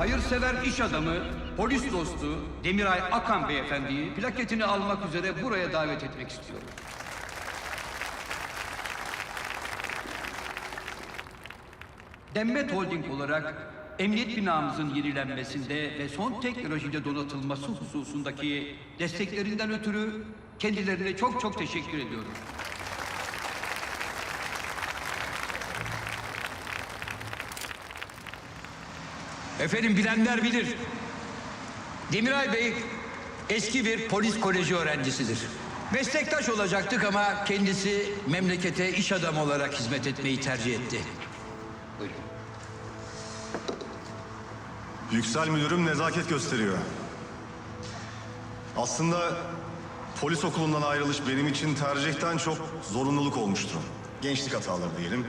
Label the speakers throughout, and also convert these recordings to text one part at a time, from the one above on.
Speaker 1: hayırsever iş adamı, polis dostu Demiray Akan beyefendiyi plaketini almak üzere buraya davet etmek istiyorum. Demmet Holding olarak emniyet binamızın yenilenmesinde ve son teknolojiyle donatılması hususundaki desteklerinden ötürü kendilerine çok çok teşekkür ediyorum.
Speaker 2: Efendim bilenler bilir. Demiray Bey eski bir polis koleji öğrencisidir. Meslektaş olacaktık ama kendisi memlekete iş adamı olarak hizmet etmeyi tercih etti. Buyurun.
Speaker 3: Yüksel müdürüm nezaket gösteriyor. Aslında polis okulundan ayrılış benim için tercihten çok zorunluluk olmuştu. Gençlik hataları diyelim.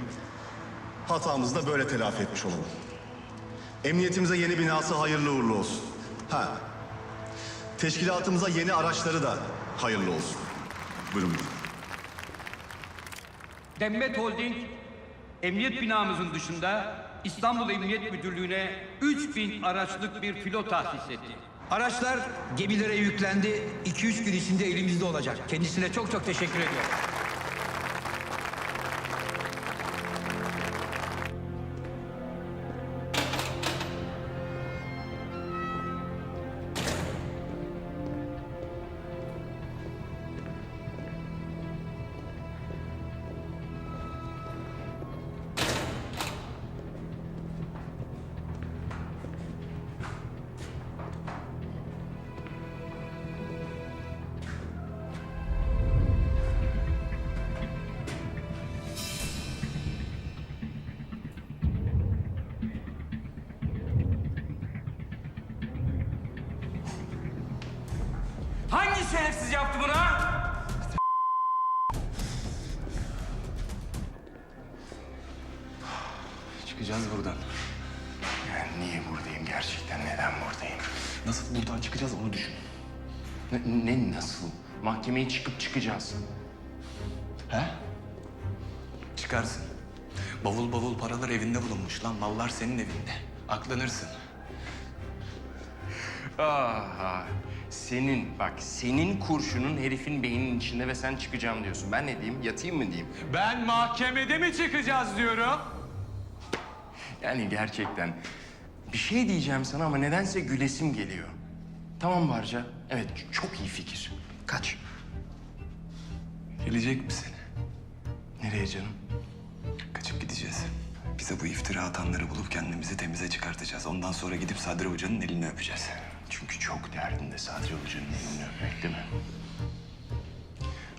Speaker 3: Hatamızı da böyle telafi etmiş olalım. Emniyetimize yeni binası hayırlı uğurlu olsun. Ha. Teşkilatımıza yeni araçları da hayırlı olsun. Buyurun müdürüm.
Speaker 1: Demmet Holding, emniyet binamızın dışında İstanbul Emniyet Müdürlüğü'ne 3000 araçlık bir filo tahsis etti.
Speaker 2: Araçlar gemilere yüklendi. 2-3 gün içinde elimizde olacak. Kendisine çok çok teşekkür ediyorum.
Speaker 4: Şerefsiz yaptı bunu ha?
Speaker 5: Çıkacağız buradan. Yani niye buradayım gerçekten? Neden buradayım? Nasıl buradan çıkacağız onu düşün. Ne, ne nasıl? Mahkemeye çıkıp çıkacağız. He?
Speaker 6: Çıkarsın. Bavul bavul paralar evinde bulunmuş lan. Mallar senin evinde. Aklanırsın.
Speaker 5: Aha. Senin bak senin kurşunun herifin beyninin içinde ve sen çıkacağım diyorsun. Ben ne diyeyim? Yatayım mı diyeyim?
Speaker 4: Ben mahkemede mi çıkacağız diyorum?
Speaker 5: Yani gerçekten bir şey diyeceğim sana ama nedense gülesim geliyor. Tamam Barca. Evet çok iyi fikir. Kaç.
Speaker 6: Gelecek misin?
Speaker 5: Nereye canım?
Speaker 6: Kaçıp gideceğiz. Bize bu iftira atanları bulup kendimizi temize çıkartacağız. Ondan sonra gidip Sadri Hoca'nın elini öpeceğiz.
Speaker 5: Çünkü çok derdinde Sadri Hoca'nın elini öpmek değil mi?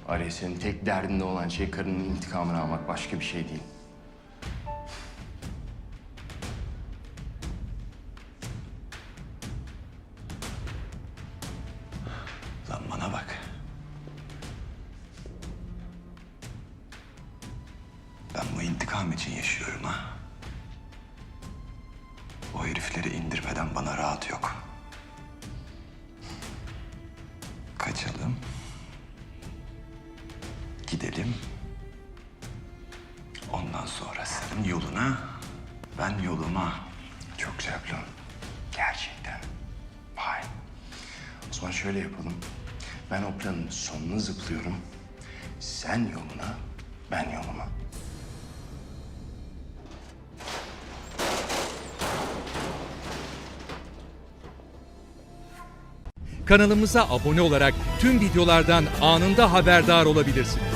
Speaker 5: Arya senin tek derdinde olan şey karının intikamını almak başka bir şey değil.
Speaker 6: Lan bana bak. Ben bu intikam için yaşıyorum ha. O herifleri indirmeden bana rahat yok. Ondan sonra sen yoluna, ben yoluma.
Speaker 5: Çok plan. Gerçekten. Vay. O zaman şöyle yapalım. Ben o planın sonuna zıplıyorum. Sen yoluna, ben yoluma.
Speaker 7: Kanalımıza abone olarak tüm videolardan anında haberdar olabilirsiniz.